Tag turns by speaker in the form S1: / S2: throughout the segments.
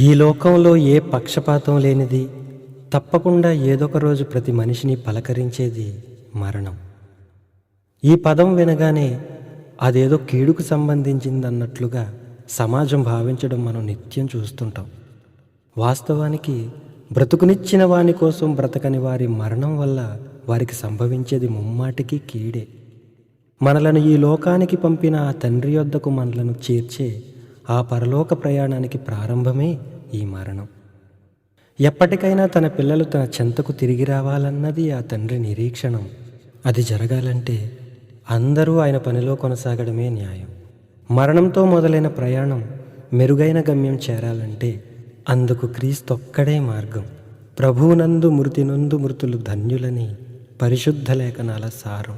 S1: ఈ లోకంలో ఏ పక్షపాతం లేనిది తప్పకుండా ఏదొక రోజు ప్రతి మనిషిని పలకరించేది మరణం. ఈ పదం వినగానే అదేదో కీడుకు సంబంధించిందన్నట్లుగా సమాజం భావించడం మనం నిత్యం చూస్తుంటాం. వాస్తవానికి బ్రతుకునిచ్చిన వాని కోసం బ్రతకని వారి మరణం వల్ల వారికి సంభవించేది ముమ్మాటికి కీడే. మనలను ఈ లోకానికి పంపిన ఆ తండ్రి యొద్దకు మనలను చేర్చే ఆ పరలోక ప్రయాణానికి ప్రారంభమే ఈ మరణం. ఎప్పటికైనా తన పిల్లలు తన చెంతకు తిరిగి రావాలన్నది ఆ తండ్రి నిరీక్షణం. అది జరగాలంటే అందరూ ఆయన పనిలో కొనసాగడమే న్యాయం. మరణంతో మొదలైన ప్రయాణం మెరుగైన గమ్యం చేరాలంటే అందుకు క్రీస్తొక్కడే మార్గం. ప్రభువునందు మృతినందు మృతులు ధన్యులని పరిశుద్ధ లేఖనాల సారం.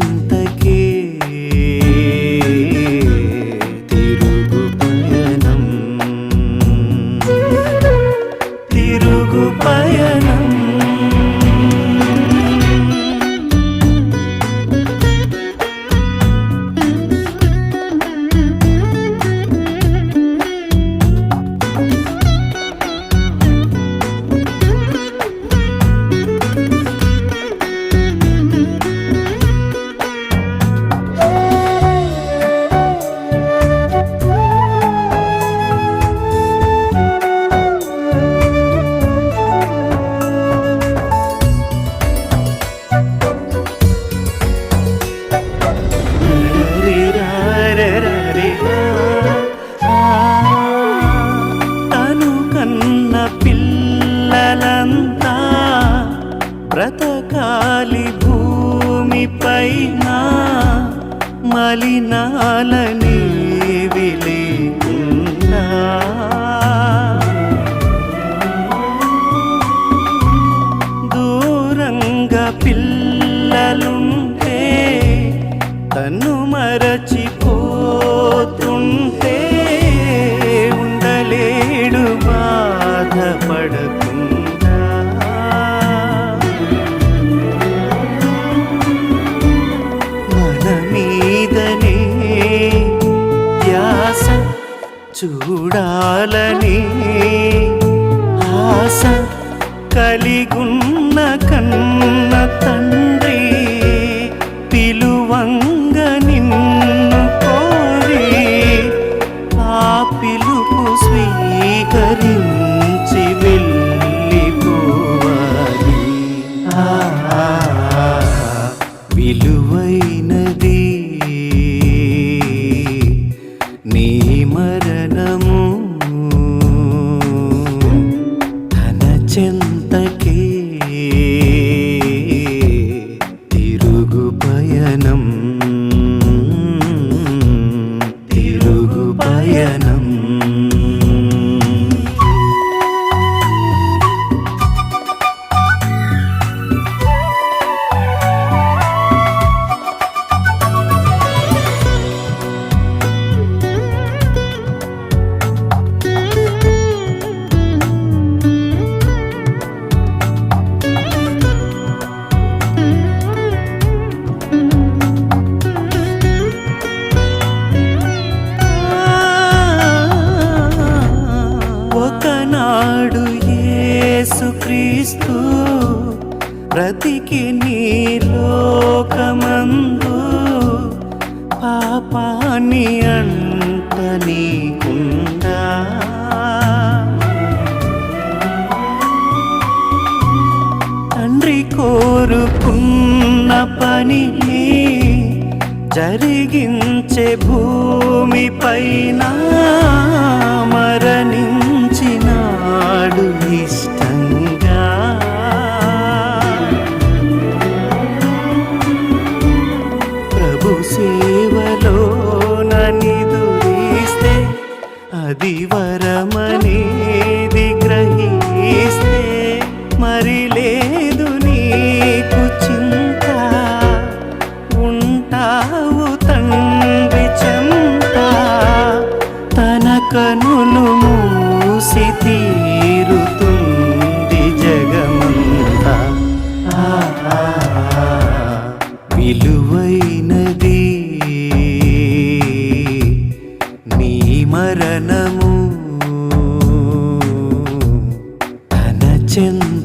S2: ఇంతకీ మలినాలని లేకుండా దూరంగా పిల్లలుంటే తను విలువైన ప్రతికి నీలోకమందు పాపాన్ని అంట నీకుండా తండ్రి కోరుకున్న పని జరిగించే భూమి పైన మరణించినాడు. in